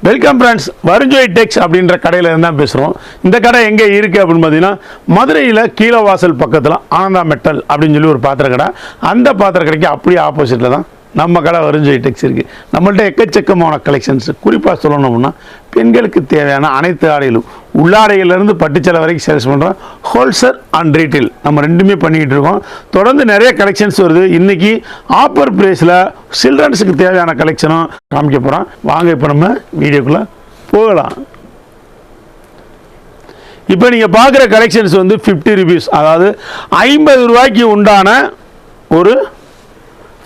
Welcome friends வருஞ்சோய் டெக்ஸ் அப்படின்ற கடையில் இருந்தால் பேசுகிறோம் இந்த கடை எங்கே இருக்குது அப்படின்னு பார்த்தீங்கன்னா மதுரையில் கீழவாசல் பக்கத்தில் ஆனந்தா மெட்டல் அப்படின்னு சொல்லி ஒரு பாத்திர கடை. அந்த பாத்திர கடைக்கு அப்படியே ஆப்போசிட்டில் தான் நம்ம கடை வருஞ்சோய் டெக்ஸ் இருக்குது நம்மள்ட்ட எக்கச்சக்கமான கலெக்ஷன்ஸ் குறிப்பாக சொல்லணும்னா பெண்களுக்கு தேவையான அனைத்து ஆடைகளும் உள்ளாடையிலேருந்து பட்டுச்சலை வரைக்கும் சேல்ஸ் பண்ணுறோம் ஹோல்சேல் அண்ட் ரீட்டைல் நம்ம ரெண்டுமே பண்ணிக்கிட்டு இருக்கோம். தொடர்ந்து நிறைய கலெக்ஷன்ஸ் வருது. இன்றைக்கி ஆஃபர் ப்ரைஸில் சில்ட்ரன்ஸுக்கு தேவையான கலெக்ஷனும் காமிக்க போகிறோம் வாங்க இப்போ நம்ம வீடியோக்குள்ளே போகலாம். இப்போ நீங்கள் பார்க்குற கலெக்ஷன்ஸ் வந்து ஃபிஃப்டி ருபீஸ் அதாவது ஐம்பது ரூபாய்க்கு உண்டான ஒரு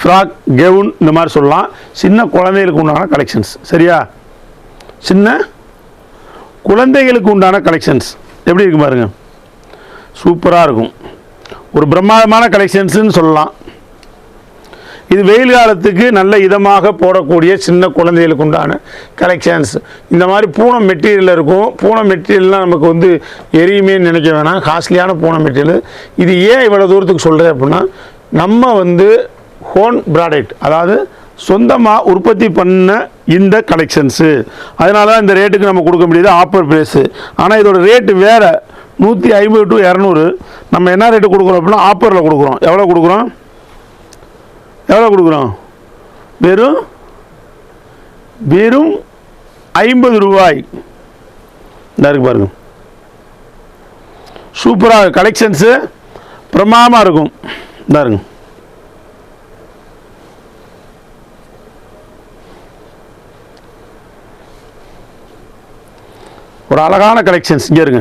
ஃப்ராக் கெவுன் இந்த மாதிரி சொல்லலாம். சின்ன குழந்தைகளுக்கு உண்டான கலெக்ஷன்ஸ் சரியா? சின்ன குழந்தைகளுக்கு உண்டான கலெக்ஷன்ஸ் எப்படி இருக்கு பாருங்க. சூப்பராக இருக்கும். ஒரு பிரம்மாண்டமான கலெக்ஷன்ஸ்னு சொல்லலாம். இது வெயில் காலத்துக்கு நல்ல இதமாக போடக்கூடிய சின்ன குழந்தைகளுக்கு உண்டான கலெக்ஷன்ஸ் இந்த மாதிரி பூனம் மெட்டீரியல் இருக்கும். பூனை மெட்டீரியல்லாம் நமக்கு வந்து எரியுமேன்னு நினைக்க வேணாம். காஸ்ட்லியான பூனை மெட்டீரியல். இது ஏன் இவ்வளோ தூரத்துக்கு சொல்கிறேன் அப்படின்னா நம்ம வந்து ஹோன் ப்ராடக்ட் அதாவது சொந்தமாக உற்பத்தி பண்ண இந்த கலெக்ஷன்ஸு அதனால தான் இந்த ரேட்டுக்கு நம்ம கொடுக்க முடியாது ஆஃபர் ப்ரைஸு ஆனால் இதோட ரேட்டு வேறு. நூற்றி ஐம்பது டு இரநூறு. நம்ம என்ன ரேட்டு கொடுக்குறோம் அப்படின்னா ஆஃபரில் கொடுக்குறோம். எவ்வளோ கொடுக்குறோம்? எவ்வளோ கொடுக்குறோம்? வெறும் வெறும் ஐம்பது ரூபாய். இந்த இருக்கு பாருங்க. சூப்பராக கலெக்ஷன்ஸு பிரமாமாக இருக்கும். இந்த இருங்க. ஒரு அழகான கலெக்ஷன்ஸ் இங்கே இருங்க.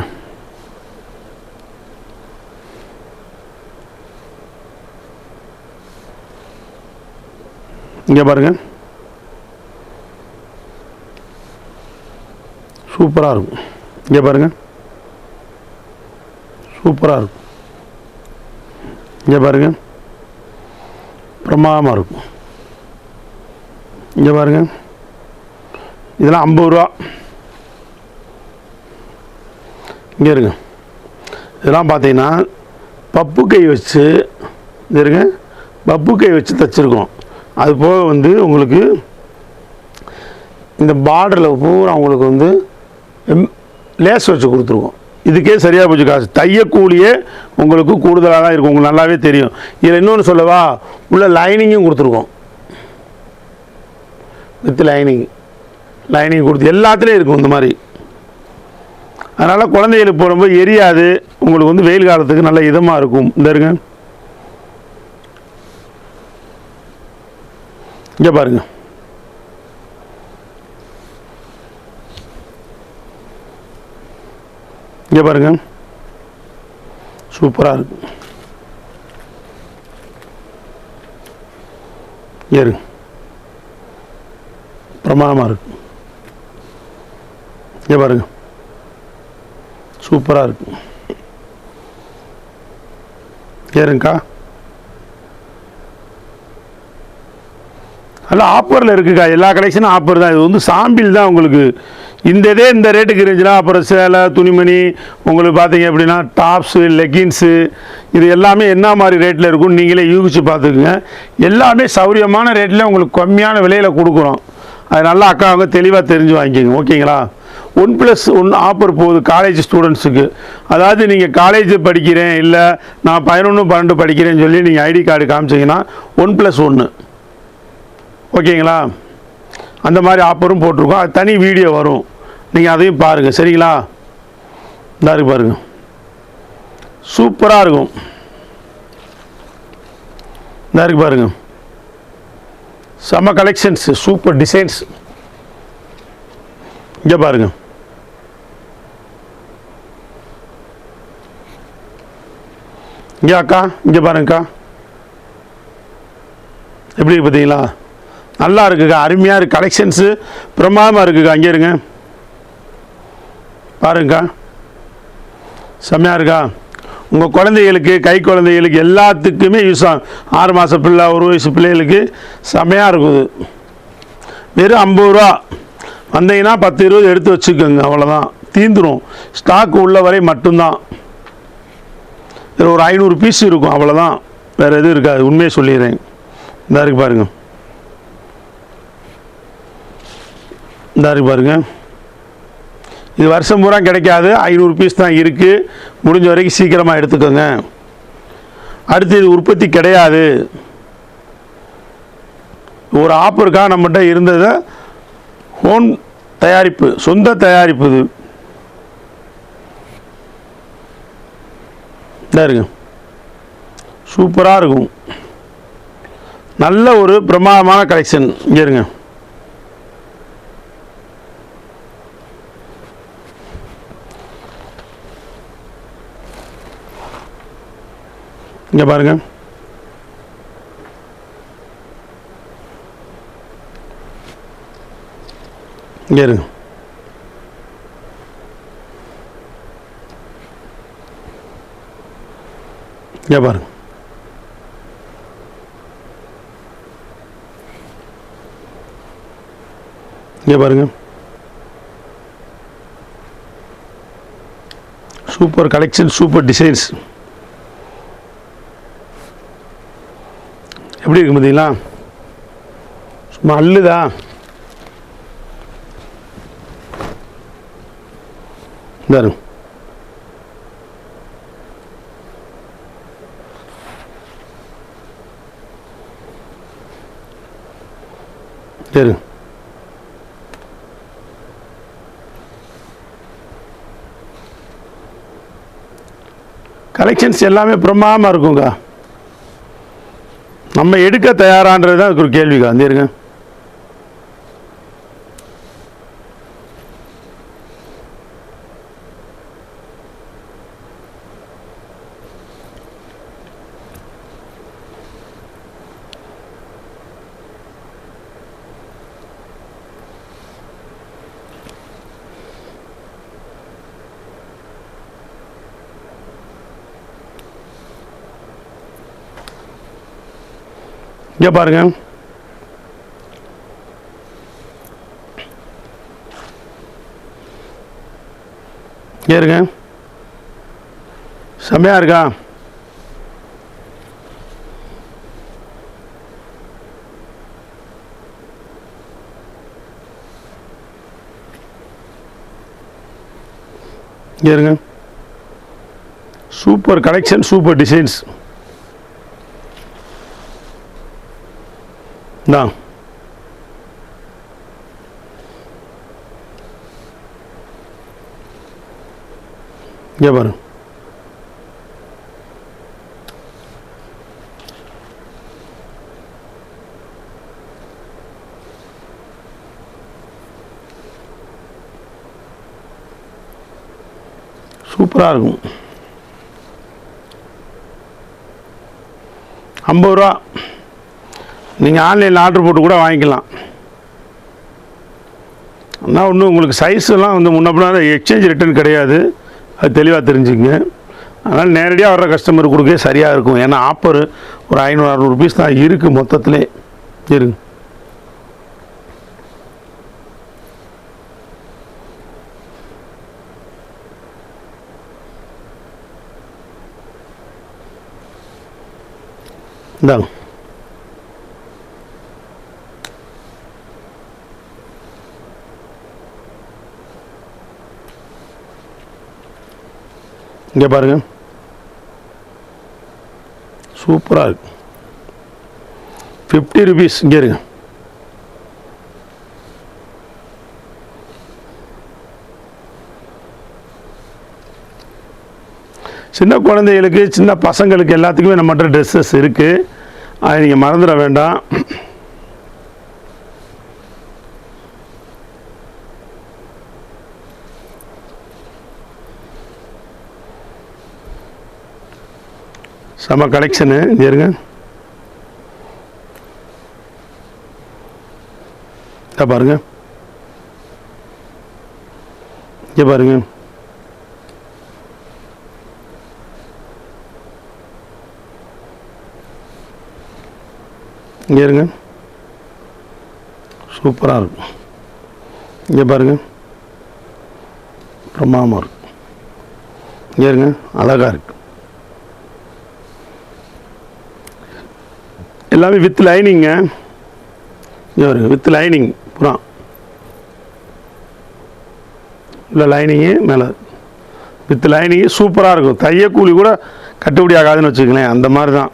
இங்கே பாருங்க. சூப்பராக இருக்கும். இங்கே பாருங்க. சூப்பராக இருக்கும். இங்கே பாருங்க. பிரமாதமாக இருக்கும். இங்கே பாருங்க. இதெல்லாம் ஐம்பது ரூபா. இங்கே இருங்க. இதெல்லாம் பார்த்தீங்கன்னா பப்பு கை வச்சு இருங்க. பப்பு கை வச்சு தைச்சிருக்கோம். அது போக வந்து உங்களுக்கு இந்த பார்டரில் பூரா உங்களுக்கு வந்து லேஸ் வச்சு கொடுத்துருக்கோம். இதுக்கே சரியாக போச்சு காசு. தையக்கூலியே உங்களுக்கு கூடுதலாக தான் இருக்கும். உங்களுக்கு நல்லாவே தெரியும். இதில் இன்னொன்று சொல்லவா? உள்ள லைனிங்கும் கொடுத்துருக்கோம். வித் லைனிங் லைனிங் கொடுத்து எல்லாத்துலேயும் இருக்கும் இந்த மாதிரி. அதனால் குழந்தைகளுக்கு போடும்போது எரியாது. உங்களுக்கு வந்து வெயில் காலத்துக்கு நல்ல இதமாக இருக்கும். இந்த இருங்க. இங்கே பாருங்க. இங்கே பாருங்க. சூப்பராக இருக்கும் ஏறுங்க பிரமாதமாக இருக்கும் இங்கே பாருங்க. சூப்பராக இருக்கும் ஏறுங்கக்கா நல்லா ஆஃபரில் இருக்குக்கா. எல்லா கலெக்ஷனும் ஆஃபர் தான். இது வந்து சாம்பிள் தான் உங்களுக்கு. இந்த இதே இந்த ரேட்டுக்கு இருந்துச்சுன்னா அப்புறம் சேலை துணிமணி உங்களுக்கு பார்த்தீங்க அப்படின்னா டாப்ஸு லெகின்ஸு இது எல்லாமே என்ன மாதிரி ரேட்டில் இருக்கும்னு நீங்களே யூகிச்சு பார்த்துக்குங்க. எல்லாமே சௌரியமான ரேட்டில் உங்களுக்கு கம்மியான விலையில் கொடுக்குறோம். அது நல்லா அக்கா அவங்க தெளிவாக தெரிஞ்சு வாங்கிக்கோங்க. ஓகேங்களா? ஒன் ப்ளஸ் ஒன் ஆஃபர் போகுது காலேஜ் ஸ்டூடெண்ட்ஸுக்கு அதாவது நீங்கள் காலேஜ் படிக்கிறேன் இல்லை நான் பதினொன்று பன்னெண்டு படிக்கிறேன்னு சொல்லி நீங்கள் ஐடி கார்டு காமிச்சிங்கன்னா ஒன் ப்ளஸ் ஒன்று ஓகேங்களா? அந்த மாதிரி ஆஃபரும் போட்டிருக்கோம். அது தனி வீடியோ வரும். நீங்கள் அதையும் பாருங்கள் சரிங்களா? இதாக இருக்கு பாருங்கள் சூப்பராக இருக்கும். இதாக இருக்கு பாருங்கள் செம்ம கலெக்ஷன்ஸு சூப்பர் டிசைன்ஸ் இங்கே பாருங்க. இங்கே அக்கா இங்கே பாருங்கக்கா. எப்படி பார்த்தீங்களா? நல்லா இருக்குக்கா அருமையாக இருக்குது கலெக்ஷன்ஸு பிரமாதமாக இருக்குக்கா அங்கே இருங்க. பாருங்கக்கா. செம்மையாக இருக்கா? உங்கள் குழந்தைகளுக்கு கை குழந்தைகளுக்கு எல்லாத்துக்குமே யூஸ் ஆகும் ஆறு மாத பிள்ளை ஒரு வயசு பிள்ளைகளுக்கு செம்மையாக இருக்குது. வெறும் ஐம்பது ரூபா. வந்தீங்கன்னா பத்து இருபது எடுத்து வச்சுக்கோங்க அவ்வளோதான் தீந்துடும் ஸ்டாக் உள்ள வரை மட்டும்தான். இதில் ஒரு ஐநூறு பீஸ் இருக்கும். அவ்வளோதான் வேறு எதுவும் இருக்காது. உண்மையை சொல்லிடுறேன். இந்த இருக்கு பாருங்க. இந்த இருக்கு பாருங்க. இது வருஷம் பூரா கிடைக்காது. ஐநூறு பீஸ் தான் இருக்குது முடிஞ்ச வரைக்கும் சீக்கிரமாக எடுத்துக்கோங்க. அடுத்து இது உற்பத்தி கிடையாது. ஒரு ஆப்பருக்காக நம்மகிட்ட இருந்ததை ஹோன் தயாரிப்பு சொந்த தயாரிப்பு இது. இதா இருங்க சூப்பராக இருக்கும். நல்ல ஒரு பிரமாதமான கலெக்ஷன் இங்கே இருங்க. இங்கே பாருங்க. இங்கே இருங்க. இங்கே பாருங்க. இங்கே பாருங்க. Super collection super designs. எப்படி இருக்கு பார்த்தீங்களா? சும்மா அல்லுதா பாருங்க சரி கலெக்ஷன்ஸ் எல்லாமே பிரமாதமாக இருக்குங்க. நம்ம எடுக்க தயாரான்றது தான் அதுக்கு ஒரு இங்கே பாருங்க. இங்கே இருங்க. செம்மையா இருக்கா? இருங்க. Super collection super designs. Да. இங்கே பாரு சூப்பராக இருக்கும் ஐம்பது ரூபா நீங்கள் ஆன்லைனில் ஆர்டர் போட்டு கூட வாங்கிக்கலாம். ஆனால் ஒன்றும் உங்களுக்கு சைஸ்லாம் வந்து முன்னப்பினா எக்ஸ்சேஞ்ச் ரிட்டர்ன் கிடையாது. அது தெளிவாக தெரிஞ்சுங்க. அதனால் நேரடியாக வர்ற கஸ்டமர் கொடுக்க சரியாக இருக்கும். ஏன்னா ஆஃபர் ஒரு ஐநூறு அறநூறு ருபீஸ் தான் இருக்குது மொத்தத்திலே. இருங்க. இந்தாங்க. இங்கே பாருங்க. சூப்பராக இருக்கு. ஃபிஃப்டி ருபீஸ் இங்கே இருங்க. சின்ன குழந்தைகளுக்கு சின்ன பசங்களுக்கு எல்லாத்துக்குமே நம்மகிட்ட ட்ரெஸ்ஸஸ் இருக்குது அதை நீங்கள் மறந்துட வேண்டாம். செம கலெக்ஷனு இங்கே இருங்க. இதை பாருங்க. இங்கே பாருங்க. இங்கே இருங்க. சூப்பராக இருக்கும். இங்கே பாருங்க. பிரமாதமாக இருக்கும். இங்கே இருங்க. அழகாக இருக்கு. எல்லாமே வித் லைனிங்க இங்கே வருங்க வித் லைனிங் புறா. இல்லை லைனிங்கு மேலே. வித் லைனிங்கு சூப்பராக இருக்கும். தைய கூலி கூட கட்டுப்படி ஆகாதுன்னு வச்சுக்கங்களேன் அந்த மாதிரி தான்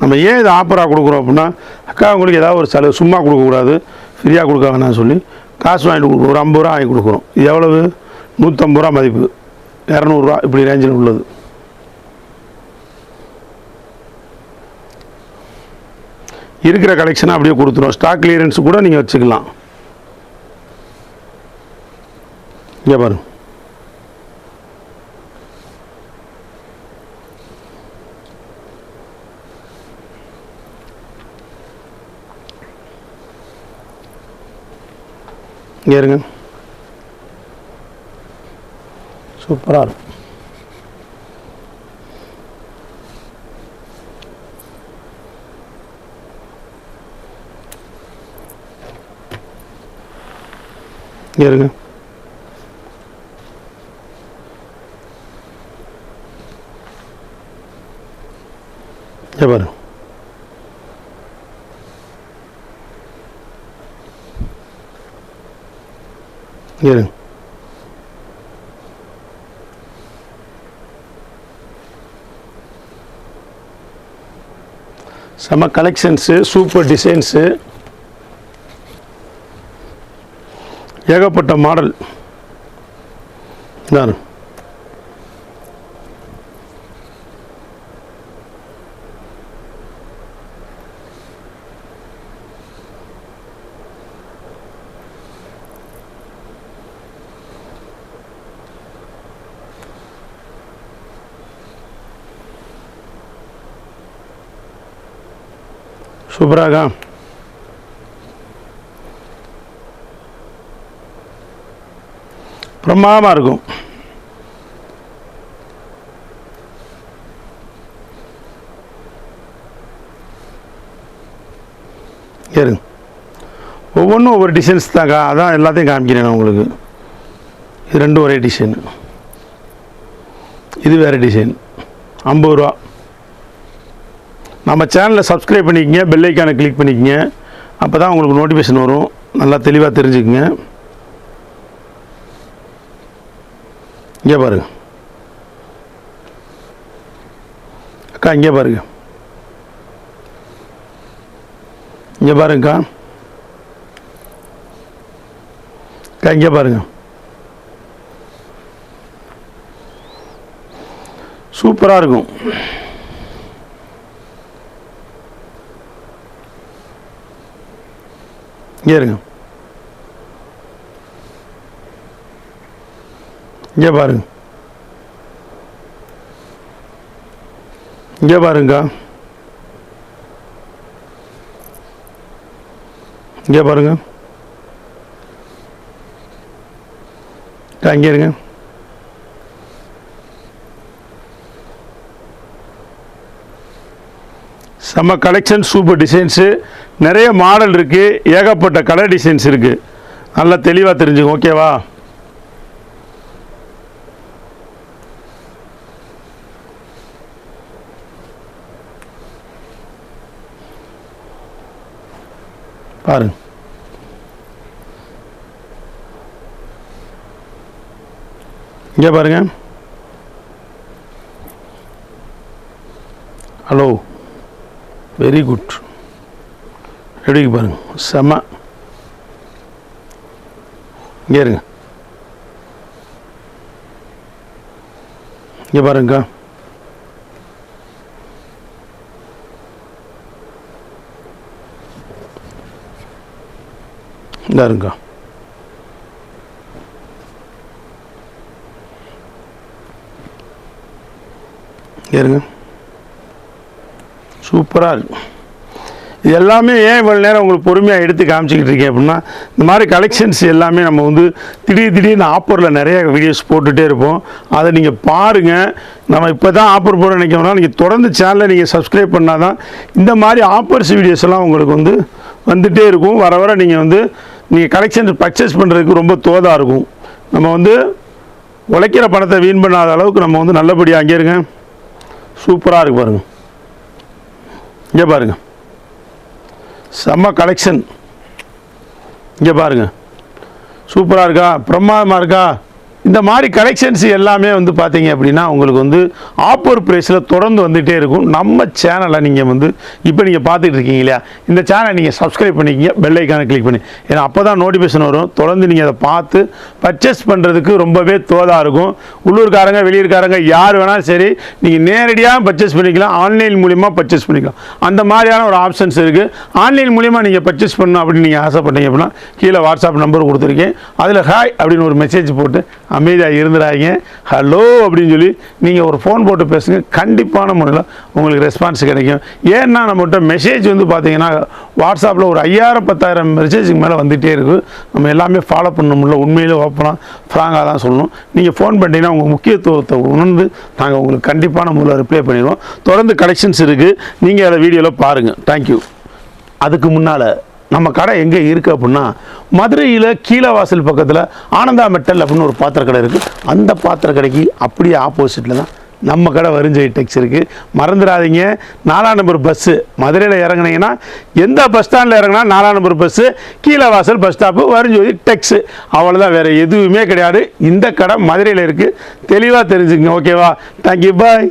நம்ம ஏன் இது ஆஃபராக கொடுக்குறோம் அப்படின்னா அக்கா உங்களுக்கு ஏதாவது ஒரு செலவு சும்மா கொடுக்கக்கூடாது ஃப்ரீயாக கொடுக்க வேணாம்னு சொல்லி காசு வாங்கிட்டு கொடுக்குறோம் ஒரு ஐம்பது ரூபா வாங்கி கொடுக்குறோம். எவ்வளவு? நூற்றம்பது ரூபா மதிப்பு. இரநூறுவா இப்படி ரேஞ்சில் உள்ளது. இருக்கிற கலெக்ஷனை அப்படியே கொடுத்துருவோம் ஸ்டாக் கிளியரன்ஸ் கூட நீங்கள் வச்சுக்கலாம். இங்கே பாருங்க. இங்கே இருங்க. சூப்பராக இருக்கும். இங்கே இருங்க இங்கே பாருங்க இங்கே இருங்க செம கலெக்ஷன்ஸு சூப்பர் டிசைன்ஸு ஏகப்பட்ட மாடல். தான் சூப்பராக பிரமாதமாக இருக்கும். இருங்க ஒவ்வொன்றும் ஒவ்வொரு டிசைன்ஸ் தாங்க அதான் எல்லாத்தையும் காமிக்கிறேன் நான் உங்களுக்கு. இது ரெண்டும் ஒரே டிசைன் இது வேறு டிசைன் ஐம்பது ரூபா. நம்ம சேனலை சப்ஸ்கிரைப் பண்ணிக்கங்க பெல்லைக்கானை கிளிக் பண்ணிக்கங்க. அப்போ தான் உங்களுக்கு நோட்டிஃபிகேஷன் வரும். நல்லா தெளிவாக தெரிஞ்சுக்குங்க. இங்கே பாருங்க அக்கா இங்கே பாருங்க. இங்கே பாருங்கக்கா. அக்கா இங்கே பாருங்க. சூப்பராக இருக்கும். இங்கே இருங்க. இங்கே பாருங்க. இங்கே பாருங்க இங்கே பாருங்க. அக்கா, இங்கே இருங்க. செம்ம கலெக்ஷன் சூப்பர் டிசைன்ஸு நிறைய மாடல் இருக்குது ஏகப்பட்ட கலர் டிசைன்ஸ் இருக்குது நல்லா தெளிவாக தெரிஞ்சுங்க ஓகேவா பாருங்க. இங்கே பாருங்க. ஹலோ வெரி குட் எப்படி பாருங்க. செம. இங்கே இருங்க. இங்கே பாருங்கக்கா. இந்த இருங்கக்கா இருங்க. சூப்பராக இருக்கும் இது எல்லாமே ஏன் இவ்வளோ நேரம் உங்களுக்கு பொறுமையாக எடுத்து காமிச்சிக்கிட்டு இருக்கேன் அப்படின்னா இந்த மாதிரி கலெக்ஷன்ஸ் எல்லாமே நம்ம வந்து திடீர் திடீர்னு ஆஃபரில் நிறைய வீடியோஸ் போட்டுகிட்டே இருப்போம். அதை நீங்கள் பாருங்கள் நம்ம இப்போ தான் ஆஃபர் போட நினைக்கிறோம்னா நீங்கள் தொடர்ந்து சேனலை நீங்கள் சப்ஸ்கிரைப் பண்ணால் தான் இந்த மாதிரி ஆஃபர்ஸ் வீடியோஸ் எல்லாம் உங்களுக்கு வந்து வந்துகிட்டே இருக்கும். வர வர நீங்கள் வந்து நீங்கள் கலெக்ஷன் பர்ச்சேஸ் பண்ணுறதுக்கு ரொம்ப தோதாக இருக்கும். நம்ம வந்து உழைக்கிற பணத்தை வீண் பண்ணாத அளவுக்கு நம்ம வந்து நல்லபடியாக அங்கே இருங்க. சூப்பராக இருக்கு பாருங்கள் இங்கே பாருங்க. செம்ம கலெக்ஷன் இங்கே பாருங்க. சூப்பராக இருக்கா? பிரமாதமாக இருக்கா? இந்த மாதிரி கலெக்ஷன்ஸ் எல்லாமே வந்து பார்த்தீங்க அப்படின்னா உங்களுக்கு வந்து ஆப்பர் ப்ரைஸில் தொடர்ந்து வந்துகிட்டே இருக்கும். நம்ம சேனலை நீங்கள் வந்து இப்போ நீங்கள் பார்த்துட்டு இருக்கீங்க இல்லையா? இந்த சேனலை நீங்கள் சப்ஸ்கிரைப் பண்ணிக்கிங்க பெல் ஐக்கானை கிளிக் பண்ணி. ஏன்னா அப்போ தான் நோட்டிஃபிகேஷன் வரும். தொடர்ந்து நீங்கள் அதை பார்த்து பர்ச்சேஸ் பண்ணுறதுக்கு ரொம்பவே தோதாக இருக்கும். உள்ளூர்காரங்க வெளியூர்காரங்க யார் வேணாலும் சரி நீங்கள் நேரடியாக பர்ச்சேஸ் பண்ணிக்கலாம். ஆன்லைன் மூலிமா பர்ச்சேஸ் பண்ணிக்கலாம். அந்த மாதிரியான ஒரு ஆப்ஷன்ஸ் இருக்குது ஆன்லைன் மூலிமா நீங்கள் பர்ச்சேஸ் பண்ணணும் அப்படின்னு நீங்கள் ஆசைப்பட்டீங்க அப்படின்னா கீழே வாட்ஸ்அப் நம்பர் கொடுத்துருக்கேன். அதில் ஹாய் அப்படின்னு ஒரு மெசேஜ் போட்டு அமைதியாக இருந்துடாதீங்க ஹலோ அப்படின்னு சொல்லி நீங்கள் ஒரு ஃபோன் போட்டு பேசுங்க. கண்டிப்பான முறையில் உங்களுக்கு ரெஸ்பான்ஸ் கிடைக்கும். ஏன்னா நம்மகிட்ட மெசேஜ் வந்து பார்த்தீங்கன்னா வாட்ஸ்அப்பில் ஒரு ஐயாயிரம் பத்தாயிரம் மெசேஜுக்கு மேலே வந்துகிட்டே இருக்குது நம்ம எல்லாமே ஃபாலோ பண்ண முடியல. உண்மையிலே ஓப்பனாக ஃப்ராங்காக தான் சொல்லணும். நீங்கள் ஃபோன் பண்ணிட்டீங்கன்னா உங்கள் முக்கியத்துவத்தை உணர்ந்து நாங்கள் உங்களுக்கு கண்டிப்பான முறையில் ரிப்ளை பண்ணிடுவோம். தொடர்ந்து கலெக்ஷன்ஸ் இருக்குது நீங்கள் அதை வீடியோவில் பாருங்கள் தேங்க்யூ அதுக்கு முன்னால் நம்ம கடை எங்கே இருக்குது அப்படின்னா மதுரையில் கீழவாசல் பக்கத்தில் ஆனந்தா மெட்டல் அப்படின்னு ஒரு பாத்திர கடை இருக்குது அந்த பாத்திர கடைக்கு அப்படியே ஆப்போசிட்டில் தான் நம்ம கடை வரிஞ்சை டெக்ஸ் இருக்குது மறந்துடாதீங்க. நாலாம் நம்பர் பஸ்ஸு மதுரையில் இறங்குனீங்கன்னா எந்த பஸ் ஸ்டாண்டில் இறங்குனா நாலாம் number bus Keezhavasal bus stop வரிஞ்சோதி டெக்ஸு அவ்வளோதான் வேறு எதுவுமே கிடையாது. இந்த கடை மதுரையில் இருக்குது தெளிவாக தெரிஞ்சுங்க ஓகேவா தேங்க்யூ பாய்